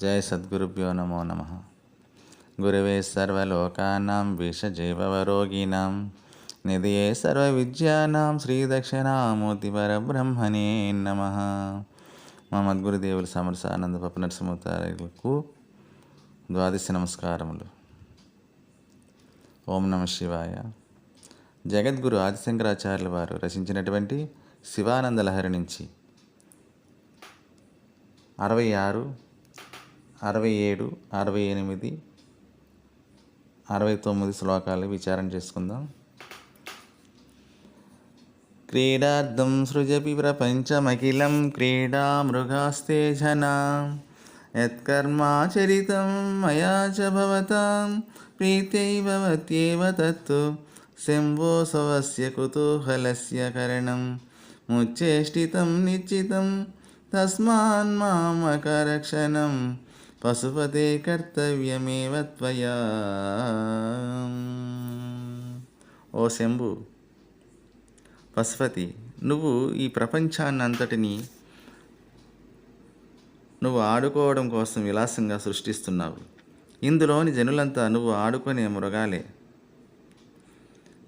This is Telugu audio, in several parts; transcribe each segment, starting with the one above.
జయ సద్గురుభ్యో నమో నమ. గురవే సర్వలోకానాం విషజైవరోగిణాం నిధియే సర్వవిద్యానాం శ్రీదక్షిణామూర్తి పరబ్రహ్మణే నమ. మా మద్గురుదేవులు సమరసానంద పపనరసమతారులకు ద్వాదశి నమస్కారములు. ఓం నమ శివాయ. జగద్గురు ఆదిశంకరాచార్యుల వారు రచించినటువంటి శివానంద లహరి నుంచి అరవై ఆరు అరవై ఏడు అరవై ఎనిమిది అరవై తొమ్మిది శ్లోకాలు విచారణ చేసుకుందాం. క్రీడార్థం సృజపి ప్రపంచమఖిలం క్రీడా మృగాస్తే జనా. యత్కర్మాచరితం మయా చ భవతాం. ప్రీత్యైవత్యేవ తత్తు. శంభోసవస్య కుతూహలస్య కరణం. ముచ్చేష్టితం నిశ్చితం. తస్మాన్ మామకరక్షణం. పశుపతే కర్తవ్యమేవ త్వయా. ఓ శంభు పశుపతి నువ్వు ఈ ప్రపంచాన్ని అంతటిని నువ్వు ఆడుకోవడం కోసం విలాసంగా సృష్టిస్తున్నావు. ఇందులోని జనులంతా నువ్వు ఆడుకునే మృగాలే.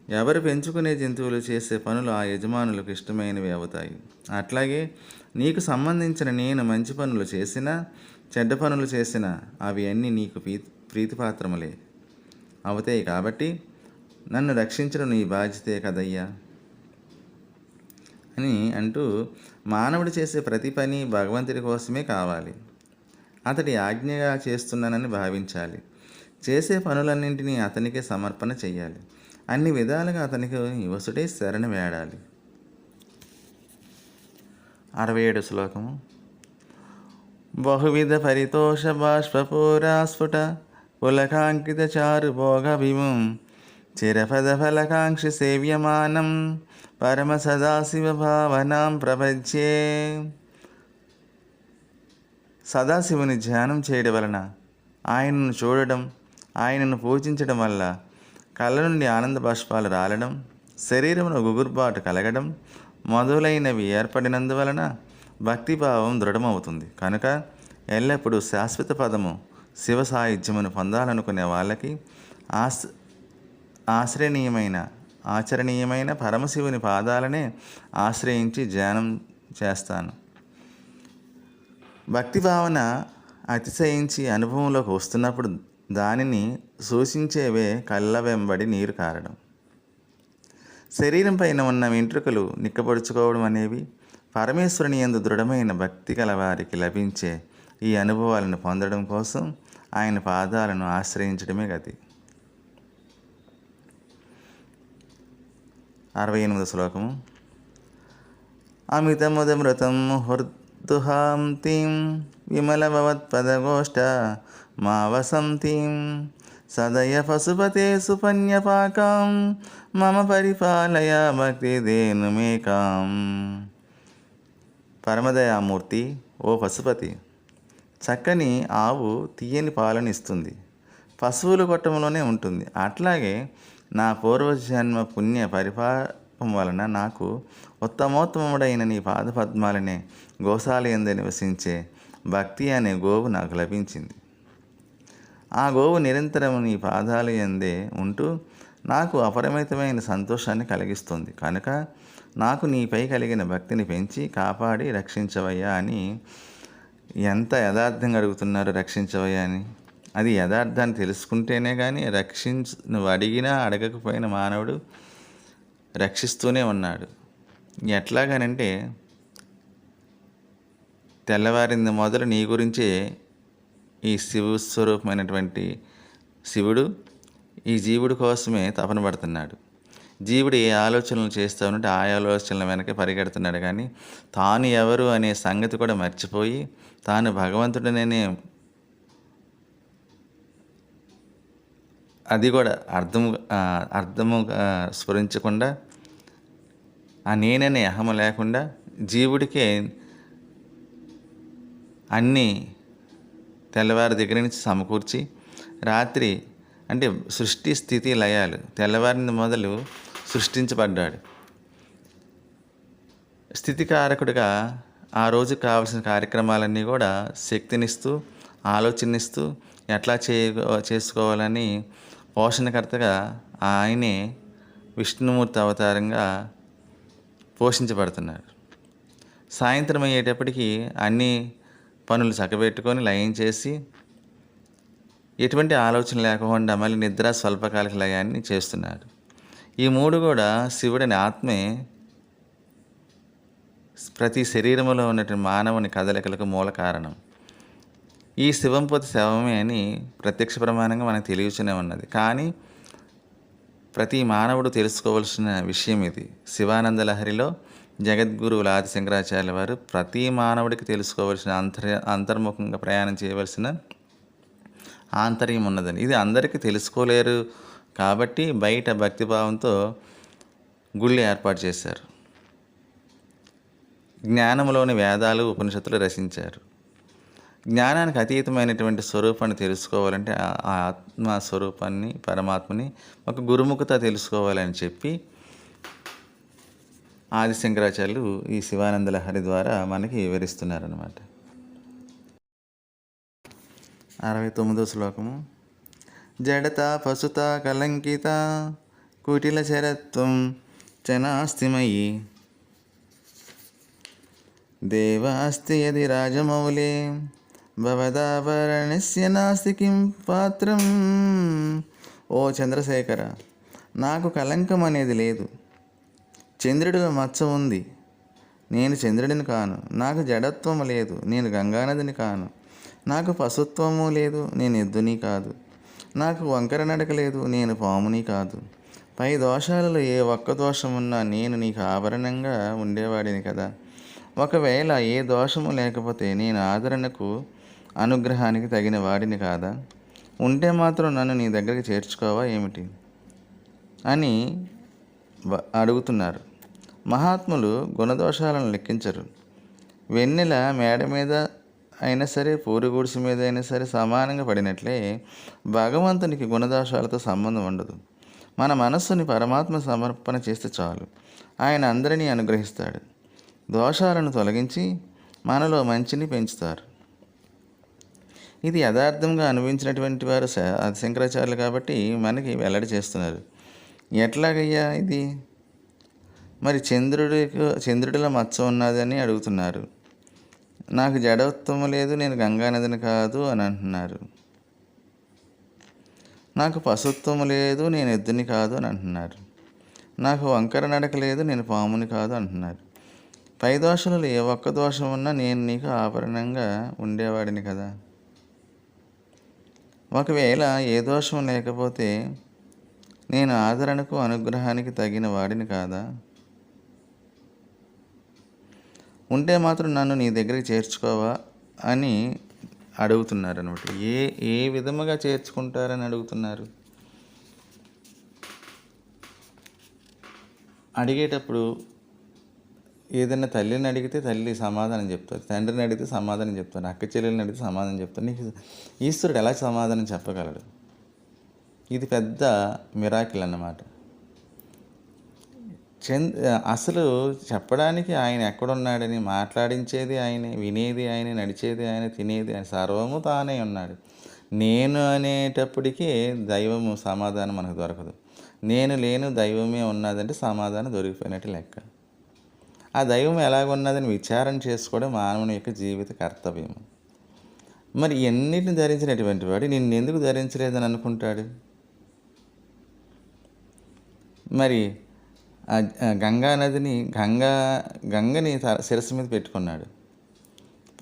ఎవరు పెంచుకునే జంతువులు చేసే పనులు ఆ యజమానులకు ఇష్టమైనవి అవుతాయి. అట్లాగే నీకు సంబంధించిన నేను మంచి పనులు చేసినా చెడ్డ పనులు చేసిన అవి అన్నీ నీకు ప్రీ ప్రీతిపాత్రములే. అవుతాయి కాబట్టి నన్ను రక్షించడం నీ బాధ్యతే కదయ్యా. అని అంటూ మానవుడు చేసే ప్రతి పని భగవంతుడి కోసమే కావాలి. అతడి ఆజ్ఞగా చేస్తున్నానని భావించాలి. చేసే పనులన్నింటినీ అతనికే సమర్పణ చెయ్యాలి. అన్ని విధాలుగా అతనికి వసుడే శరణ వేడాలి. అరవై ఏడు శ్లోకము. బహువిధ పరితోష బాష్పూరాస్ఫుట పులకాంకిత చారు భోగభిముం చిరపద ఫలకాంక్షి సేవ్యమానం పరమ సదాశివ భావనాం ప్రపంచే సదాశివుని ధ్యానం చేయడం వలన ఆయనను చూడడం ఆయనను పూజించడం వల్ల కళ్ళ నుండి ఆనంద బాష్పాలు రాలడం శరీరమును గుగుర్బాటు కలగడం మొదలైనవి ఏర్పడినందువలన భక్తిభావం దృఢమవుతుంది. కనుక ఎల్లప్పుడూ శాశ్వత పదము శివ సాయుధ్యమును పొందాలనుకునే వాళ్ళకి ఆశ ఆశ్రయనీయమైన ఆచరణీయమైన పరమశివుని పాదాలనే ఆశ్రయించి ధ్యానం చేస్తాను. భక్తి భావన అతిశయించి అనుభవంలోకి వస్తున్నప్పుడు దానిని సూచించేవే కళ్ళ వెంబడి నీరు కారడం శరీరం పైన ఉన్న వెంట్రుకలు నిక్కపడుచుకోవడం అనేవి పరమేశ్వరుని ఎందు దృఢమైన భక్తి గల వారికి లభించే ఈ అనుభవాలను పొందడం కోసం ఆయన పాదాలను ఆశ్రయించడమే గతి అరవై ఎనిమిది శ్లోకము. అమితముదమృతం హృద్దుహాంతిం విమలభవత్పదగోష్ట మా వసంతిం సదయ పశుపతే సుపన్యపాకాం మమ పరిపాలయ భక్తిదేనుమేకాం పరమదయామూర్తి ఓ పశుపతి. చక్కని ఆవు తీయని పాలను ఇస్తుంది. పశువుల కొట్టంలోనే ఉంటుంది. అట్లాగే నా పూర్వజన్మ పుణ్య పరిపాపం వలన నాకు ఉత్తమోత్తముడైన నీ పాదపద్మాలనే గోశాల ఎందు నివసించే భక్తి అనే గోవు నాకు లభించింది. ఆ గోవు నిరంతరం నీ పాదాలు ఎందే ఉంటూ నాకు అపరిమితమైన సంతోషాన్ని కలిగిస్తుంది. కనుక నాకు నీపై కలిగిన భక్తిని పెంచి కాపాడి రక్షించవయ్యా అని ఎంత యథార్థంగా అడుగుతున్నారు రక్షించవయ్యా అని? అది యథార్థాన్ని తెలుసుకుంటేనే కానీ రక్షించ నువ్వు అడిగినా అడగకపోయిన మానవుడు రక్షిస్తూనే ఉన్నాడు. ఎట్లాగానంటే తెల్లవారింది మొదలు నీ గురించే ఈ శివ స్వరూపమైనటువంటి శివుడు ఈ జీవుడి కోసమే తపన పడుతున్నాడు. జీవుడు ఏ ఆలోచనలు చేస్తూ ఉంటే ఆ ఆలోచనల వెనక పరిగెడుతున్నాడు కానీ తాను ఎవరు అనే సంగతి కూడా మర్చిపోయి తాను భగవంతుడనే అది కూడా అర్థము అర్థము స్ఫురించకుండా ఆ నేననే అహము లేకుండా జీవుడికే అన్నీ తెల్లవారి దగ్గర నుంచి సమకూర్చి రాత్రి అంటే సృష్టి స్థితి లయాలు. తెల్లవారిని మొదలు సృష్టించబడ్డాడు. స్థితికారకుడిగా ఆ రోజు కావాల్సిన కార్యక్రమాలన్నీ కూడా శక్తినిస్తూ ఆలోచనిస్తూ ఎట్లా చేయ చేసుకోవాలని పోషణకర్తగా ఆయనే విష్ణుమూర్తి అవతారంగా పోషించబడుతున్నారు సాయంత్రం అయ్యేటప్పటికి అన్ని పనులు చక్కబెట్టుకొని లయం చేసి ఎటువంటి ఆలోచన లేకుండా మళ్ళీ నిద్ర స్వల్పకాలిక లయాన్ని చేస్తున్నారు ఈ మూడు కూడా శివుడిని ఆత్మే ప్రతి శరీరంలో ఉన్నటువంటి మానవుని కదలికలకు మూల కారణం. ఈ శివంపతి శవమే అని ప్రత్యక్ష ప్రమాణంగా మనకు తెలియచూనే ఉన్నది. కానీ ప్రతి మానవుడు తెలుసుకోవాల్సిన విషయం ఇది. శివానంద లహరిలో జగద్గురువుల ఆది శంకరాచార్యుల వారు ప్రతి మానవుడికి తెలుసుకోవాల్సిన అంతర్ అంతర్ముఖంగా ప్రయాణం చేయవలసిన ఆంతర్యం ఉన్నదని. ఇది అందరికీ తెలుసుకోలేరు కాబట్టి బయట భక్తిభావంతో గుళ్ళు ఏర్పాటు చేశారు. జ్ఞానంలోని వేదాలు ఉపనిషత్తులు రచించారు. జ్ఞానానికి అతీతమైనటువంటి స్వరూపాన్ని తెలుసుకోవాలంటే ఆ ఆత్మ స్వరూపాన్ని పరమాత్మని ఒక గురుముఖత తెలుసుకోవాలని చెప్పి ఆది శంకరాచార్యులు ఈ శివానంద లహరి ద్వారా మనకి వివరిస్తున్నారన్నమాట. అరవై తొమ్మిదో శ్లోకము. జడత పసుత కలంకిత కుటిల చరత్వం చనాస్తిమయి దేవాస్తి యది రాజమౌళే భవదాభరణస్య నాస్తి కిం పాత్రం. ఓ చంద్రశేఖర నాకు కలంకం అనేది లేదు. చంద్రుడిలో మచ్చ ఉంది. నేను చంద్రుడిని కాను నాకు జడత్వం లేదు. నేను గంగానదిని కాను. నాకు పశుత్వము లేదు నేను ఎద్దుని కాదు. నాకు వంకర నడక లేదు నేను పాముని కాదు. పై దోషాలలో ఏ ఒక్క దోషమున్నా నేను నీకు ఆభరణంగా ఉండేవాడిని కదా. ఒకవేళ ఏ దోషము లేకపోతే నేను ఆదరణకు అనుగ్రహానికి తగిన వాడిని కాదా? ఉంటే మాత్రం నన్ను నీ దగ్గరికి చేర్చుకోవా ఏమిటి? అని అడుగుతున్నారు. మహాత్ములు గుణదోషాలను లెక్కించరు. వెన్నెల మేడ మీద అయినా సరే పూరుగుడిసి మీద అయినా సరే సమానంగా పడినట్లే భగవంతునికి గుణదోషాలతో సంబంధం ఉండదు. మన మనస్సుని పరమాత్మ సమర్పణ చేస్తే చాలు. ఆయన అందరినీ అనుగ్రహిస్తాడు. దోషాలను తొలగించి మనలో మంచిని పెంచుతారు. ఇది యథార్థంగా అనుభవించినటువంటి వారు శంకరాచార్యులు కాబట్టి మనకి వెల్లడి చేస్తున్నారు. ఎట్లాగయ్యా ఇది? మరి చంద్రుడికి చంద్రుడిలో మచ్చ ఉన్నదని అడుగుతున్నారు. నాకు జడత్వము లేదు నేను గంగానదిని కాదు అని అంటున్నారు. నాకు పశుత్వము లేదు నేను ఎద్దుని కాదు అని అంటున్నారు. నాకు వంకర నడక లేదు నేను పాముని కాదు అంటున్నారు. పై దోషములు ఏ ఒక్క దోషం ఉన్నా నేను నీకు ఆభరణంగా ఉండేవాడిని కదా. ఒకవేళ ఏ దోషం లేకపోతే నేను ఆదరణకు అనుగ్రహానికి తగిన వాడిని కాదా? ఉంటే మాత్రం నన్ను నీ దగ్గరికి చేర్చుకోవా అని అడుగుతున్నారు అనమాట ఏ ఏ విధముగా చేర్చుకుంటారని అడుగుతున్నారు? అడిగేటప్పుడు ఏదైనా తల్లిని అడిగితే తల్లి సమాధానం చెప్తారు తండ్రిని అడిగితే సమాధానం చెప్తారు అక్క చెల్లెల్ని అడిగితే సమాధానం చెప్తారు. నీకు ఈశ్వరుడు ఎలా సమాధానం చెప్పగలడు? ఇది పెద్ద మిరాకిల్ అన్నమాట. చంద్ అసలు చెప్పడానికి ఆయన ఎక్కడున్నాడని మాట్లాడించేది ఆయనే వినేది ఆయనే నడిచేది ఆయన తినేది ఆయన సర్వము తానే ఉన్నాడు. నేను అనేటప్పటికీ దైవము సమాధానం మనకు దొరకదు. నేను లేను దైవమే ఉన్నదంటే సమాధానం దొరికిపోయినట్టు లెక్క. ఆ దైవం ఎలాగున్నదని విచారణ చేసుకోవడం మానవుని యొక్క జీవిత కర్తవ్యం మరి ఎన్నిటిని ధరించినటువంటి వాడు? నిన్ను ఎందుకు ధరించలేదని అనుకుంటాడు? మరి గంగా నదిని గంగా గంగని శిరస్సు మీద పెట్టుకున్నాడు.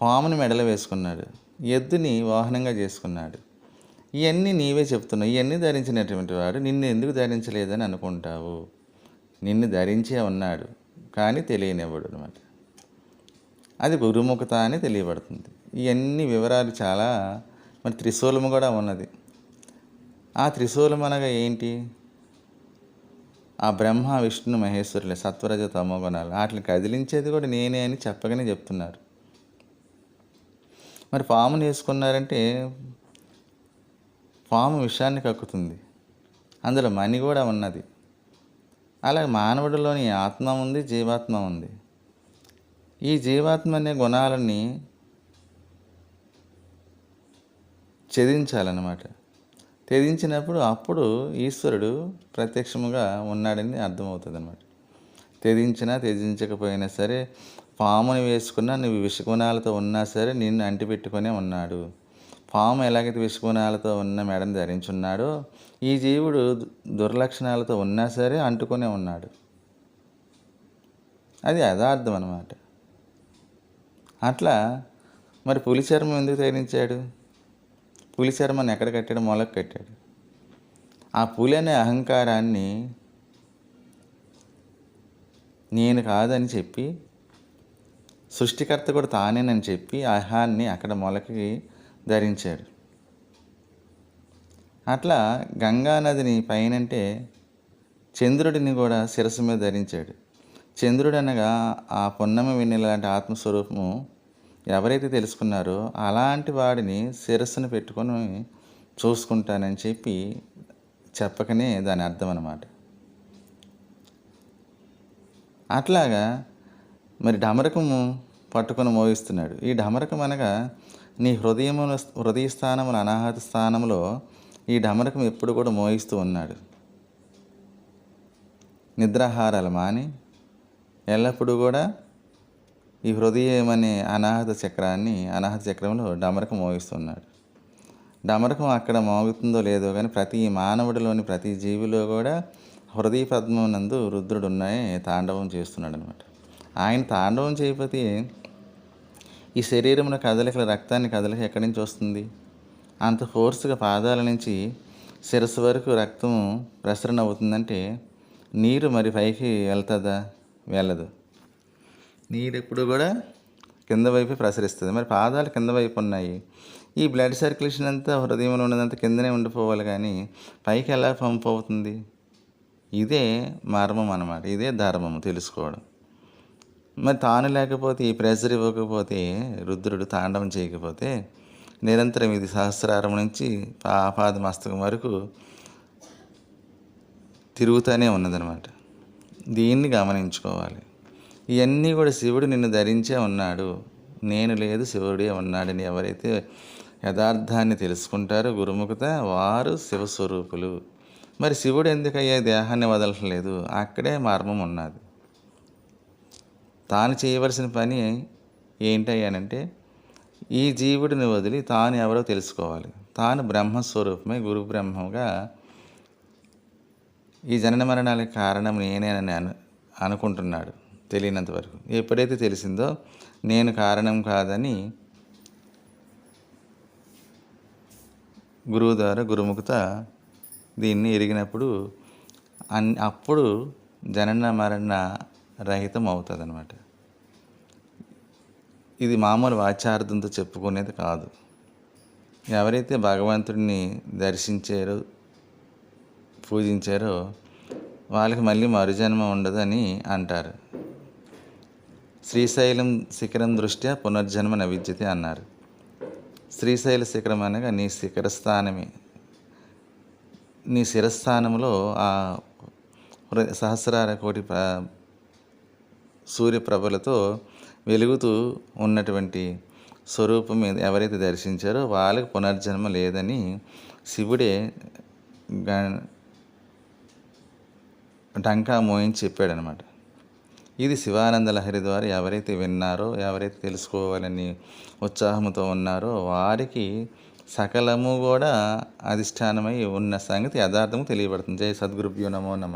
పాముని మెడలో వేసుకున్నాడు. ఎద్దుని వాహనంగా చేసుకున్నాడు. ఇవన్నీ నీవే చెప్తున్నావు. ఇవన్నీ ధరించినటువంటి వాడు. నిన్ను ఎందుకు ధరించలేదని అనుకుంటావు? నిన్ను ధరించే ఉన్నాడు. కానీ తెలియనివ్వడు అనమాట అది గురుముఖత అని తెలియబడుతుంది. ఇవన్నీ వివరాలు చాలా మరి త్రిశూలము కూడా ఉన్నది. ఆ త్రిశూలం అనగా ఏంటి? ఆ బ్రహ్మ విష్ణు మహేశ్వరులే సత్వరజ తమో గుణాలు వాటిని కదిలించేది కూడా నేనే అని చెప్పగానే చెప్తున్నారు. మరి పాముని వేసుకున్నారంటే పాము విషాన్ని కక్కుతుంది. అందులో మణి కూడా ఉన్నది. అలాగే మానవుడిలోని ఆత్మ ఉంది జీవాత్మ ఉంది. ఈ జీవాత్మ అనే గుణాలని ఛేదించాలన్నమాట. త్యజించినప్పుడు అప్పుడు ఈశ్వరుడు ప్రత్యక్షముగా ఉన్నాడని అర్థమవుతుంది అనమాట త్యజించినా త్యజించకపోయినా సరే పాముని వేసుకున్నా నువ్వు విషగుణాలతో ఉన్నా సరే నిన్ను అంటిపెట్టుకునే ఉన్నాడు. పాము ఎలాగైతే విషగుణాలతో ఉన్న మెడని ధరించున్నాడో ఈ జీవుడు దుర్లక్షణాలతో ఉన్నా సరే అంటుకునే ఉన్నాడు. అది యథార్థం అనమాట అట్లా మరి పులి చర్మం ఎందుకు ధరించాడు పులి చర్మాన్ని ఎక్కడ కట్టాడు? మొలకు కట్టాడు. ఆ పులి అనే అహంకారాన్ని నేను కాదని చెప్పి సృష్టికర్త కూడా తానేనని చెప్పి అహాన్ని అక్కడ మొలకి ధరించాడు. అట్లా గంగా నదిని పైనంటే చంద్రుడిని కూడా శిరస్సు మీద ధరించాడు. చంద్రుడు అనగా ఆ పున్నమి వెన్నెల లాంటి ఆత్మస్వరూపము ఎవరైతే తెలుసుకున్నారో అలాంటి వాడిని శిరస్సును పెట్టుకొని చూసుకుంటానని చెప్పి చెప్పకనే దాని అర్థం అన్నమాట. అట్లాగా మరి ఢమరకము పట్టుకొని మోగిస్తున్నాడు ఈ ఢమరకం అనగా నీ హృదయముల హృదయ స్థానముల అనాహత స్థానంలో ఈ ఢమరకం ఎప్పుడు కూడా మోగిస్తూ ఉన్నాడు. నిద్రాహారాలు మాని ఎల్లప్పుడూ కూడా ఈ హృదయం అనే అనాహత చక్రాన్ని అనాహత చక్రంలో డమరకం మోగిస్తున్నాడు. డమరకం అక్కడ మోగుతుందో లేదో కానీ ప్రతి మానవుడిలోని ప్రతి జీవిలో కూడా హృదయ పద్మం నందు రుద్రుడున్నాయి తాండవం చేస్తున్నాడు అనమాట ఆయన తాండవం చేయకపోతే ఈ శరీరంలో కదలికల రక్తాన్ని కదలిక ఎక్కడి నుంచి వస్తుంది? అంత ఫోర్స్గా పాదాల నుంచి శిరస్సు వరకు రక్తం ప్రసరణ అవుతుందంటే నీరు మరి పైకి వెళ్తుందా? వెళ్ళదు. నీరు ఎప్పుడు కూడా కింద వైపు ప్రసరిస్తుంది. మరి పాదాలు కింద వైపు ఉన్నాయి. ఈ బ్లడ్ సర్క్యులేషన్ అంతా హృదయంలో ఉన్నదంతా కిందనే ఉండిపోవాలి కానీ పైకి ఎలా పంప్ అవుతుంది? ఇదే మర్మం అన్నమాట. ఇదే ధర్మం తెలుసుకోవడం. మరి తాను లేకపోతే ఈ ప్రెషర్ ఇవ్వకపోతే రుద్రుడు తాండవం చేయకపోతే నిరంతరం ఇది సహస్రారం నుంచి ఆపాద మస్తకం వరకు తిరుగుతూనే ఉన్నదనమాట దీన్ని గమనించుకోవాలి. ఇవన్నీ కూడా శివుడు నిన్ను ధరించే ఉన్నాడు. నేను లేదు శివుడే ఉన్నాడని ఎవరైతే యథార్థాన్ని తెలుసుకుంటారో గురుముఖత వారు శివస్వరూపులు. మరి శివుడు ఎందుకయ్యా దేహాన్ని వదలట్లేదు? అక్కడే మర్మం ఉన్నది. తాను చేయవలసిన పని ఏంటయ్యానంటే ఈ జీవుడిని వదిలి తాను ఎవరో తెలుసుకోవాలి. తాను బ్రహ్మస్వరూపమే గురు బ్రహ్మగా ఈ జనన మరణాలకు కారణం నేనేనని అను అనుకుంటున్నాడు. తెలియనంత వరకు. ఎప్పుడైతే తెలిసిందో నేను కారణం కాదని గురువు ద్వారా గురుముఖత దీన్ని ఎరిగినప్పుడు అన్ అప్పుడు జనన మరణ రహితం అవుతుంది అనమాట ఇది మామూలు వాచ్యార్థంతో చెప్పుకునేది కాదు. ఎవరైతే భగవంతుడిని దర్శించారో పూజించారో వాళ్ళకి మళ్ళీ మరుజన్మ ఉండదని అంటారు. శ్రీశైలం శిఖరం దృష్ట్యా పునర్జన్మ నవిద్యతే అన్నారు. శ్రీశైల శిఖరం అనగా నీ శిఖర స్థానమే నీ శిరస్థానంలో ఆ సహస్రార కోటి సూర్యప్రభలతో వెలుగుతూ ఉన్నటువంటి స్వరూపం మీద ఎవరైతే దర్శించారో వాళ్ళకి పునర్జన్మ లేదని శివుడే గ- మోయించి చెప్పాడనమాట. ఇది శివానంద లహరి ద్వారా ఎవరైతే విన్నారో ఎవరైతే తెలుసుకోవాలని ఉత్సాహంతో ఉన్నారో వారికి సకలము కూడా అధిష్టానమై ఉన్న సంగతి యథార్థము తెలియబడుతుంది. జయ సద్గురుభ్యో నమో నమ.